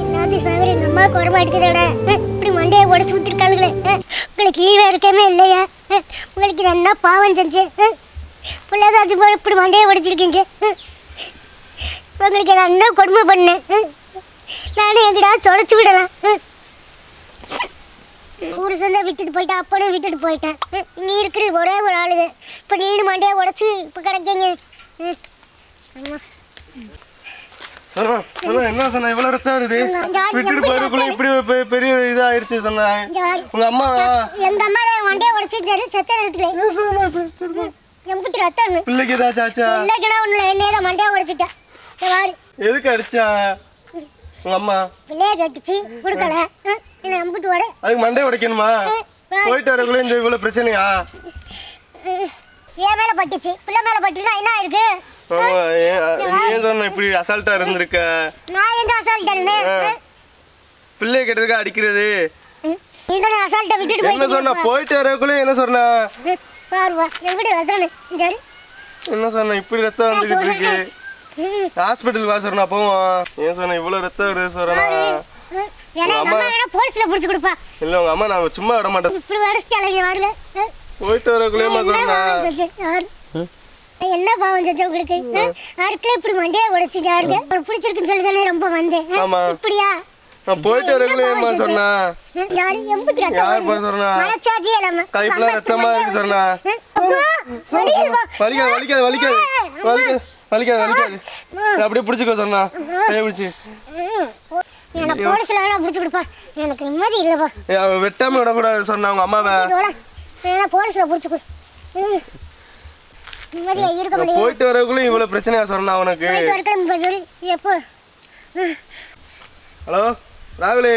எல்லாத்தையும் சாமி எங்க அம்மாவுக்கு உடம்பு அடிக்குதாடா இப்படி மண்டையை உடச்சு விட்டுருக்காளுங்களே. உங்களுக்கு ஈவே இருக்கமே இல்லையா. உங்களுக்கு நல்லா பாவம் செஞ்சு? பிள்ளைதாச்சும் போல இப்படி மண்டையை உடைச்சிருக்கீங்க. உங்களுக்கு நான் அண்ணா கொடுமை பண்ணேன்? நானும் எங்கடா தொலைச்சு விடலாம். ஒரு புருஷன் விட்டுட்டு போயிட்டேன் அப்பனும் விட்டுட்டு போயிட்டேன். நீ இருக்கிற ஒரே ஒரு ஆளுது இப்போ நீனு மண்டையை உடச்சி இப்போ கிடைக்கீங்க. ஆமாம் சொன்னா சொன்னா என்ன சொன்ன? இவ்வளவு ரத்தம் வருது விட்டுட்டு போயிருக்குள்ள இப்படி பெரிய இதாயிருச்சு சொன்ன. இங்க வாரு. உங்க அம்மா எங்க அம்மா தான் மண்டையை உடைச்சிட்டு செத்த நேரத்துல சொன்னா. எம்புத்தி ரத்தம் பிள்ளைக்கு ஏதாச்சும் ஆச்சா? இல்லைக்கடா ஒண்ணுல என்னையே தான் மண்டையை உடைச்சிட்டேன். எதுக்கு அடிச்சா? உங்க அம்மா. பிள்ளைய கட்டிச்சு கொடுக்கல. என்ன அம்புட்டு வர அதுக்கு மண்டை உடைக்கணுமா? போயிட்டு வரக்குள்ள இந்த இவ்வளவு பிரச்சனையா? என் மேல பட்டுச்சு? பிள்ளை மேல பட்டுச்சுன்னா என்ன இருக்கு ஏன் சொன்ன இப்படி அசால்ட்டா இருந்திருக்க. நான் எந்த அசால்ட்டே பிள்ளைய கெட்டதுக்கு அடிக்கிறது. தானே அசால்ட்டை விட்டுட்டு என்ன சொன்ன? போயிட்டு வரக்குள்ள என்ன சொன்ன? என்ன சொன்ன? இப்படி ரத்தம் வந்துகிட்டு இருக்கு. ம், ஹாஸ்பிட்டல் வா சொன்னா போவோம். ஏன் சொன்ன? இவ்வளவு ரத்தம் வருது வேணா போலீஸ்ல புடிச்சு கொடுப்பா. இல்ல உங்க அம்மா நான் சும்மா விட மாட்டேன். போயிட்டு வரக்குள்ளேயுமா என்ன சொன்னா? என்ன பாவம் செஞ்ச உங்களுக்கு? அடுக்கல இப்படி மண்டையை உடைச்சு யாருங்க ஒரு பிடிச்சிருக்குன்னு சொல்லி தானே ரொம்ப வந்தேன். இப்படியா? நான் போயிட்டு சொன்னா. யாரு? எம்புத்தி ரத்தம் யார் வருது? போய் சொன்னா? மனச்சாட்சி இல்லாம. கைப்புல ரத்தமா இருக்கு சொன்னா. ஆ, அம்மா, வலிக்குதுப்பா. வலிக்காது வலிக்காது வலிக்காது. வலிக்காது வலிக்காது. வலிக்காது நான் அப்படியே பிடிச்சிக்கோ சொன்னா. கையை பிடிச்சி. ம். எனக்கு போலீஸ்ல வேணா புடிச்சு கொடுப்பா. எனக்கு நிம்மதி இல்லப்பா. வெட்டாம விடக்கூடாது சொன்னா உங்க அம்மாவை. போலீஸ்ல புடிச்சு கொடு ம். நிம்மதியா இருக்க நான் முடியும் போயிட்டு வரக்குள்ளேயும் இவ்வளவு பிரச்சனையா சொன்னா உனக்கு? ஹலோ ராகுலி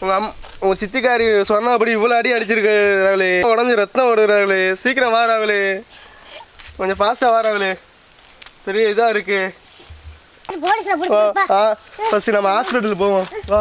உங்க அம் உங்க சித்திக்காரி சொன்னா அப்படி இவ்வளவு அடி அடிச்சிருக்கு ராகுலி. உடஞ்சி ரத்தம் ஓடுது ராகுலி. சீக்கிரம் வா ராகுலி. கொஞ்சம் ஃபாஸ்டா வா ராகுலி. பெரிய இதா இருக்கு. ஃபர்ஸ்ட் நம்ம ஹாஸ்பிட்டல் போவோம். வா.